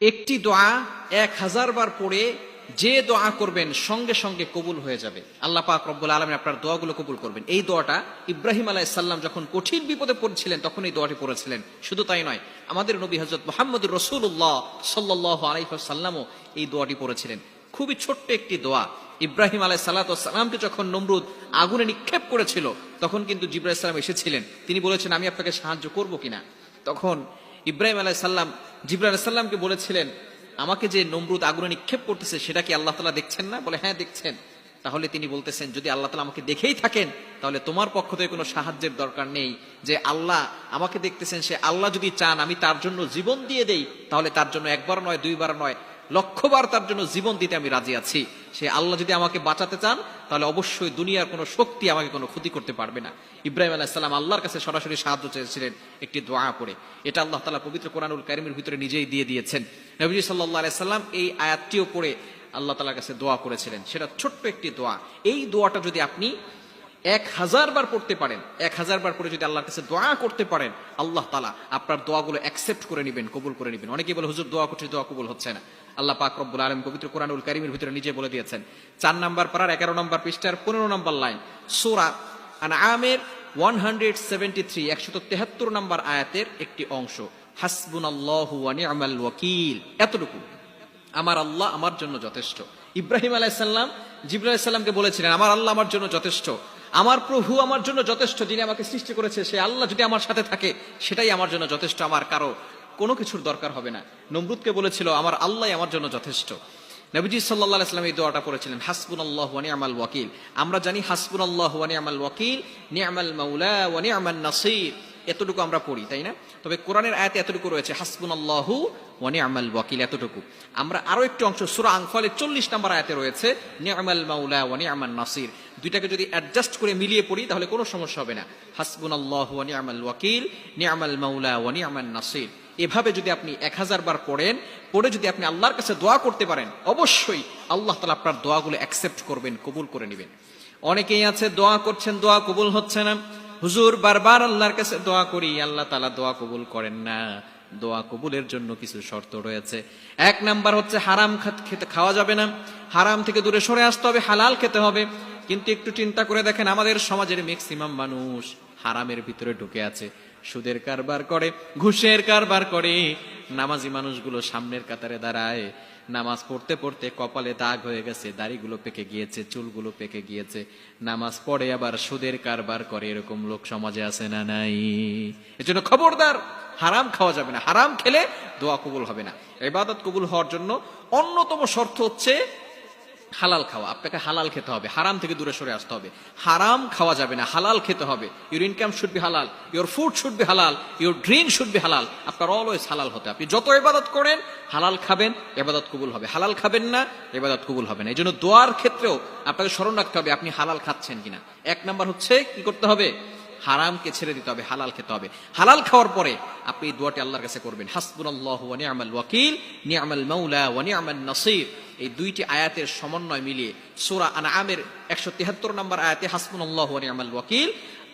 একটি দোয়া এক হাজার বার পড়ে যে দোয়া করবেন সঙ্গে সঙ্গে কবুল হয়ে যাবে। আল্লাহ পাক রব্বুল আলমী আপনার দোয়াগুলো কবুল করবেন। এই দোয়াটা ইব্রাহিম আলাহ সাল্লাম যখন কঠিন বিপদে পড়ছিলেন, তখন এই দোয়াটি পড়েছিলেন। শুধু তাই নয়, আমাদের নবী হজরত মোহাম্মদুর রসুল্লাহ সাল্লাহ আলাইসাল্লামও এই দোয়াটি পড়েছিলেন। খুবই ছোট্ট একটি দোয়া। ইব্রাহিম আলাহ সাল্লাতামকে যখন নমরুদ আগুনে নিক্ষেপ করেছিল, তখন কিন্তু জিব্রাহ ইসলাম এসেছিলেন। তিনি বলেছেন, আমি আপনাকে সাহায্য করব কিনা? তখন ইব্রাহিম আলাহ সাল্লাম জিব্রাহ সাল্লামকে বলেছিলেন, আমাকে যে নমরুদ আগুনে নিক্ষেপ করতেছে, সেটা কি আল্লাহ তালা দেখছেন না? বলে হ্যাঁ দেখছেন। তাহলে তিনি বলতেছেন, যদি আল্লাহ তালা আমাকে দেখেই থাকেন, তাহলে তোমার পক্ষ থেকে কোনো সাহায্যের দরকার নেই যে আল্লাহ আমাকে দেখতেছেন, সে আল্লাহ যদি চান, আমি তার জন্য জীবন দিয়ে দেই, তাহলে তার জন্য একবার নয়, দুইবার নয় লক্ষবার তার জন্য জীবন দিতে আমি রাজি আছি। সে আল্লাহ যদি আমাকে বাঁচাতে চান, তাহলে অবশ্যই দুনিয়ার কোনো শক্তি আমাকে কোনো ক্ষতি করতে পারবে না। ইব্রাহিম আলাহিসাল্লাম আল্লাহর কাছে সরাসরি সাহায্য চেয়েছিলেন একটি দোয়া করে। এটা আল্লাহ তালা পবিত্র কোরআনুল কারিমের ভিতরে নিজেই দিয়ে দিয়েছেন। নবীজি সাল্লাহ আলাইসাল্লাম এই আয়াতটিও পড়ে আল্লাহ তালার কাছে দোয়া করেছিলেন। সেটা ছোট্ট একটি দোয়া। এই দোয়াটা যদি আপনি এক হাজার বার পড়তে পারেন, এক হাজার বার পরে যদি আল্লাহর কাছে দোয়া করতে পারেন, আল্লাহ তালা আপনার দোয়াগুলো অ্যাকসেপ্ট করে নেবেন, কবুল করে নেবেন। অনেকে বলে, হুজুর, দোয়া করছে, দোয়া কবুল হচ্ছে না। আল্লাহ পাক রব্বুল আলম পবিত্র কোরআনুল কারিমের ভিতরে নিজে বলে দিয়েছেন, চার নাম্বার পাড়ার এগারো নম্বর পৃষ্ঠার পনেরো নম্বর লাইন, সোরা আন আমের ওয়ান হান্ড্রেড সেভেন্টি থ্রি একশত তেহাত্তর নম্বর আয়াতের একটি অংশ হাসবুন আল্লাহ ওয়াকিল। এতটুকু। আমার আল্লাহ আমার জন্য যথেষ্ট। ইব্রাহিম আলাইসাল্লাম জিব্রাহ সাল্লামকে বলেছিলেন, আমার আল্লাহ আমার জন্য যথেষ্ট। আমার প্রভু আমার জন্য যথেষ্ট, যিনি আমাকে সৃষ্টি করেছে, সে আল্লাহ যদি আমার সাথে থাকে, সেটাই আমার জন্য যথেষ্ট, আমার কারও কোনো কিছুর দরকার হবে না। নমরুদকে বলেছিল, আমার আল্লাহ আমার জন্য যথেষ্ট। নবীজি সাল্লাহ ইসলাম এই দোয়াটা করেছিলেন হাসবুন আল্লাহ ওয়ানি আমাল ওয়াকিল। আমরা জানি হাসবুন আল্লাহ ওয়ানি আমাল ওয়াকিল। নিয়ামাল মাউলা ওয়ানি আমাল নাসির। এতটুকু আমরা পড়ি, তাই না? তবে কোরআনের আয়াতে এতটুকু রয়েছে হাসবুন আল্লাহু ওয়ানি আমাল ওয়াকিল, এতটুকু। আমরা আরও একটু অংশ, সুরা আংফলের চল্লিশ নম্বর আয়াতে রয়েছে, নিয়ামাল মাউলা ওয়ানি আমাল নাসির। দুইটাকে যদি অ্যাডজাস্ট করে মিলিয়ে পড়ি, তাহলে কোনো সমস্যা হবে না। হাসবুন আল্লাহ ওয়ানি আমাল ওয়াকিল, নিয়ামাল মাউলা ওয়ানি আমাল নাসির। এভাবে যদি আপনি এক হাজার বার পড়েন, পড়ে যদি আপনি আল্লাহর কাছে দোয়া করতে পারেন, অবশ্যই আল্লাহ তালা আপনার দোয়াগুলো অ্যাকসেপ্ট করবেন, কবুল করে নেবেন। অনেকেই আছে, দোয়া করছেন, দোয়া কবুল হচ্ছে না। হুজুর, বারবার আল্লাহর কাছে দোয়া করি, আল্লাহ তালা দোয়া কবুল করেন না। দোয়া কবুলের জন্য কিছু শর্ত রয়েছে। এক নাম্বার হচ্ছে হারাম খেতে খাওয়া যাবে না। হারাম থেকে দূরে সরে আসতে হবে, হালাল খেতে হবে। কিন্তু একটু চিন্তা করে দেখেন, আমাদের সমাজের ম্যাক্সিমাম মানুষ হারামের ভিতরে ঢুকে আছে। সুদের কারবার করে, ঘুষের কারবার করে। নামাজি মানুষগুলো সামনের কাতারে দাঁড়ায়। নামাজ পড়তে পড়তে কপালে দাগ হয়ে গেছে, দাড়িগুলো পেকে গিয়েছে, চুলগুলো পেকে গিয়েছে। নামাজ পড়ে আবার সুদের কারবার করে, এরকম লোক সমাজে আছে না নাই? এজন্য খবরদার, হারাম খাওয়া যাবে না। হারাম খেলে দোয়া কবুল হবে না। এবাদত কবুল হওয়ার জন্য অন্যতম শর্ত হচ্ছে হালাল খাওয়া, আপনাকে হালাল খেতে হবে, হারাম থেকে দূরে সরে আসতে হবে। হারাম খাওয়া যাবে না, হালাল খেতে হবে। Your income should be halal your food should be halal your drink should be halal আপনার অলওয়েজ হালাল হতে আপনি যত এবাদত করেন, হালাল খাবেন এবাদত কবুল হবে। হালাল খাবেন না এবাদত কবুল হবে না। এই জন্য দোয়ার ক্ষেত্রেও আপনাকে স্মরণ রাখতে হবে, আপনি হালাল খাচ্ছেন কিনা। এক নাম্বার হচ্ছে, কি করতে হবে? হারামকে ছেড়ে দিতে হবে, হালাল খেতে হবে। হালাল খাওয়ার পরে আপনি এই দোয়াটি আল্লাহর কাছে করবেন। হাসবুনাল্লাহু ওয়া নি'মাল ওয়াকিল নি'মাল মাওলা ওয়া নি'মান নাসির। এই দুইটি আয়াতের সমন্বয় মিলিয়ে সূরা আনআমের 173 নম্বর আয়াতে হাসমুল্লাহ ওয়া নি'মাল ওয়াকিল,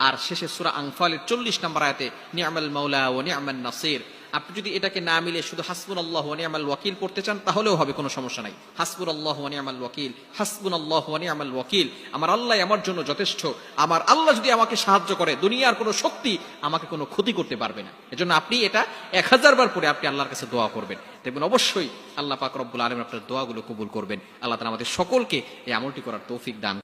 আর শেষে সুরা আংফালের চল্লিশ নম্বর আয়াতে নিয়ামাল মৌলা ও নিয়াম নাসির। আপনি যদি এটাকে না মিলে শুধু হাসবুন আল্লাহ নিয়ামাল ওয়াকিল পড়তে চান, তাহলেও হবে, কোনো সমস্যা নাই। হাসবুন আল্লাহ নিয়ামাল ওয়াকিল হাসবুন আল্লাহ নিয়ামাল ওয়াকিল। আমার আল্লাহ আমার জন্য যথেষ্ট। আমার আল্লাহ যদি আমাকে সাহায্য করে, দুনিয়ার কোনো শক্তি আমাকে কোনো ক্ষতি করতে পারবে না। এজন্য আপনি এটা এক হাজার বার পরে আপনি আল্লাহর কাছে দোয়া করবেন। দেখবেন অবশ্যই আল্লাহ পাক রব্বুল আলম আপনার দোয়াগুলো কবুল করবেন। আল্লাহ তালা আমাদের সকলকে এই আমলটি করার তৌফিক দান